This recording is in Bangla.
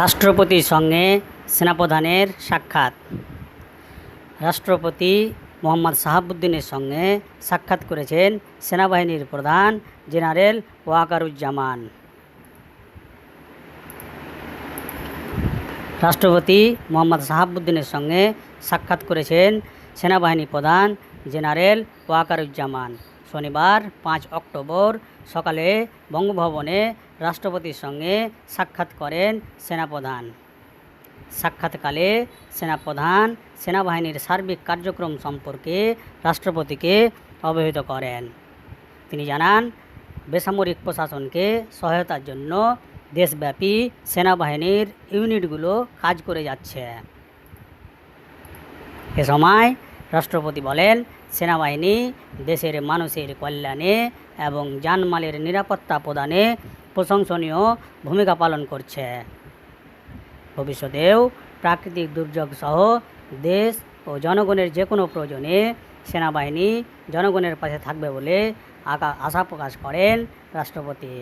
রাষ্ট্রপতির সঙ্গে সেনাপ্রধানের সাক্ষাৎ। রাষ্ট্রপতি মোহাম্মদ সাহাবুদ্দিনের সঙ্গে সাক্ষাৎ করেছেন সেনাবাহিনীর প্রধান জেনারেল ওয়াকারুজ্জামান। রাষ্ট্রপতি মোহাম্মদ সাহাবুদ্দিনের সঙ্গে সাক্ষাৎ করেছেন সেনাবাহিনী প্রধান জেনারেল ওয়াকারুজ্জামান। শনিবার, পাঁচ অক্টোবর সকালে বঙ্গভবনে রাষ্ট্রপতির সঙ্গে সাক্ষাৎ করেন সেনাপ্রধান। সাক্ষাৎকালে সেনাপ্রধান সেনাবাহিনীর সার্বিক কার্যক্রম সম্পর্কে রাষ্ট্রপতিকে অবহিত করেন। তিনি জানান, বেসামরিক প্রশাসনকে সহায়তার জন্য দেশব্যাপী সেনাবাহিনীর ইউনিটগুলো কাজ করে যাচ্ছে। এ সময় রাষ্ট্রপতি বলেন, সেনাবাহিনী দেশের মানুষের কল্যাণে এবং জানমালের নিরাপত্তা প্রদানে প্রশংসনীয় ভূমিকা পালন করছে। ভবিষ্যতেও প্রাকৃতিক দুর্যোগ সহ দেশ ও জনগণের যে কোনো প্রয়োজনে সেনাবাহিনী জনগণের পাশে থাকবে বলে আশা প্রকাশ করেন রাষ্ট্রপতি।